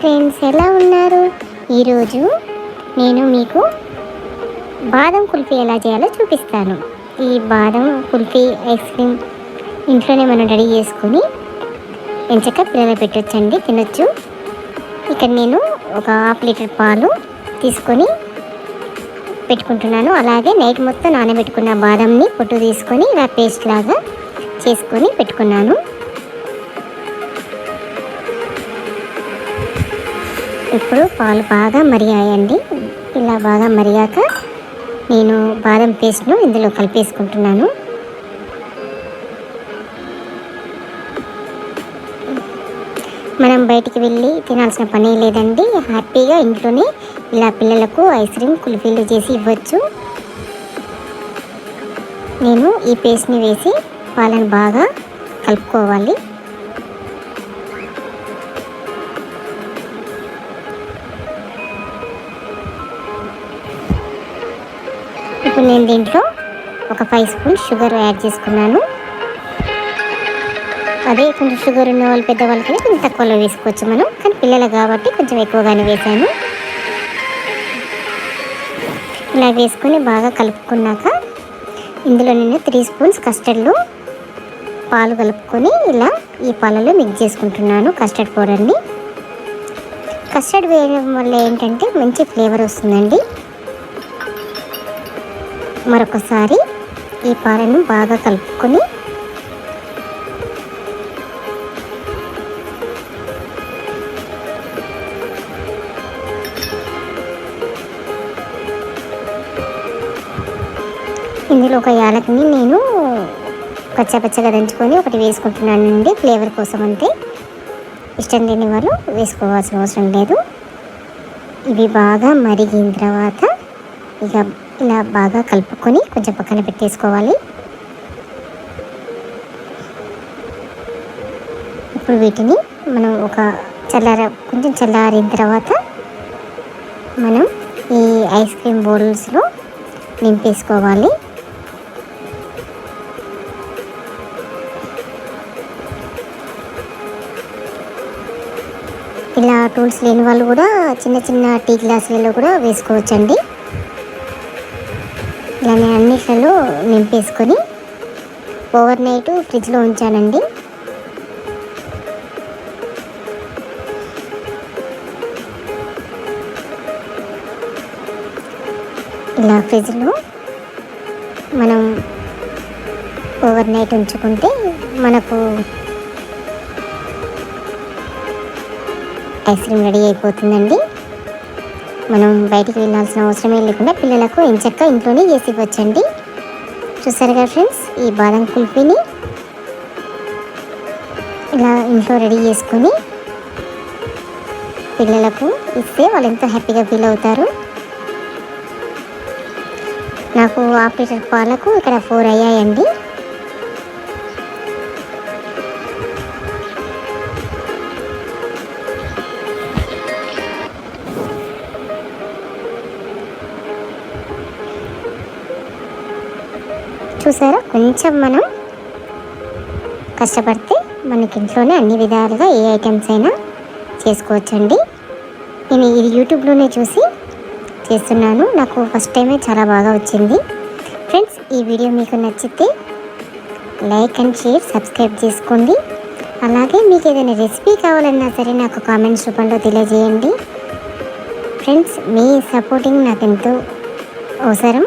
Friends ఎలా ఉన్నారు? ఈరోజు నేను మీకు బాదం కుల్ఫీ ఎలా చేయాలో చూపిస్తాను. ఈ బాదం కుల్ఫీ ఐస్ క్రీమ్ ఇంట్లోనే మనం రెడీ చేసుకొని ఎంచక్క పిల్లలు పెట్టొచ్చండి తినొచ్చు. ఇక్కడ నేను ఒక హాఫ్ లీటర్ పాలు తీసుకొని పెట్టుకుంటున్నాను. అలాగే నైట్ మొత్తం నానబెట్టుకున్న బాదంని పొట్టు తీసుకొని ఇలా పేస్ట్ లాగా చేసుకొని పెట్టుకున్నాను. ఇప్పుడు పాలు బాగా మరిగాయండి. ఇలా బాగా మరిగాక నేను బాదం పేస్ట్ను ఇందులో కలిపేసుకుంటున్నాను. మనం బయటికి వెళ్ళి తినాల్సిన పని లేదండి. హ్యాపీగా ఇంట్లోనే ఇలా పిల్లలకు ఐస్ క్రీమ్ కుల్ఫీలు చేసి ఇవ్వచ్చు. నేను ఈ పేస్ట్ని వేసి పాలను బాగా కలుపుకోవాలి. ఇప్పుడు నేను దీంట్లో ఒక ఫైవ్ స్పూన్ షుగర్ యాడ్ చేసుకున్నాను. అదే కొంచెం షుగర్ ఉన్న వాళ్ళు పెద్దవాళ్ళకి కొంచెం తక్కువలో వేసుకోవచ్చు మనం కానీ పిల్లలు కాబట్టి కొంచెం ఎక్కువగానే వేసాను ఇలా వేసుకొని బాగా కలుపుకున్నాక ఇందులో నేను త్రీ స్పూన్స్ కస్టర్డ్లో పాలు కలుపుకొని ఇలా ఈ పాలలో మిక్స్ చేసుకుంటున్నాను కస్టర్డ్ పౌడర్ని కస్టర్డ్ వేయడం వల్ల ఏంటంటే మంచి ఫ్లేవర్ వస్తుందండి. మరొకసారి ఈ పాలను బాగా కలుపుకొని ఇందులో ఒక యాలకుని నేను పచ్చపచ్చగా దంచుకొని ఒకటి వేసుకుంటున్నానండి. ఫ్లేవర్ కోసం అంతే. ఇష్టం లేని వాళ్ళు వేసుకోవాల్సిన అవసరం లేదు. ఇవి బాగా మరిగిన తర్వాత ఇక ఇలా బాగా కలుపుకొని కొంచెం పక్కన పెట్టేసుకోవాలి. ఇప్పుడు వీటిని మనం ఒక చల్లార కొంచెం చల్లారిన తర్వాత మనం ఈ ఐస్ క్రీమ్ బౌల్స్లో నింపేసుకోవాలి. ఇలా టూల్స్ లేని వాళ్ళు కూడా చిన్న చిన్న టీ గ్లాసులలో కూడా వేసుకోవచ్చండి. ఇలా నేను అన్నిట్లలో నింపేసుకొని ఓవర్ నైట్ ఫ్రిడ్జ్లో ఉంచానండి. ఇలా ఫ్రిడ్జ్లో మనం ఓవర్ నైట్ ఉంచుకుంటే మనకు ఐస్ క్రీమ్ రెడీ అయిపోతుందండి. మనం బయటికి వెళ్ళాల్సిన అవసరమే లేకుండా పిల్లలకు ఎంచక్క ఇంట్లోనే చేసి ఇవ్వచ్చండి. చూసారుగా ఫ్రెండ్స్ ఈ బాదం కుల్ఫీని ఇలా ఇంట్లో రెడీ చేసుకొని పిల్లలకు ఇస్తే వాళ్ళు ఎంతో హ్యాపీగా ఫీల్ అవుతారు. నాకు ఆపరేటర్ పాలకు ఇక్కడ ఫోర్ అయ్యాయండి. చూసారా? కొంచెం మనం కష్టపడితే మనకి ఇంట్లోనే అన్ని విధాలుగా ఏ ఐటమ్స్ అయినా చేసుకోవచ్చండి. నేను ఇది యూట్యూబ్లోనే చూసి చేస్తున్నాను. నాకు ఫస్ట్ టైమే చాలా బాగా వచ్చింది. ఫ్రెండ్స్ ఈ వీడియో మీకు నచ్చితే లైక్ అండ్ షేర్ సబ్స్క్రైబ్ చేసుకోండి. అలాగే మీకు ఏదైనా రెసిపీ కావాలన్నా సరే నాకు కామెంట్స్ రూపంలో తెలియజేయండి. ఫ్రెండ్స్ మీ సపోర్టింగ్ నాకు ఎంతో అవసరం.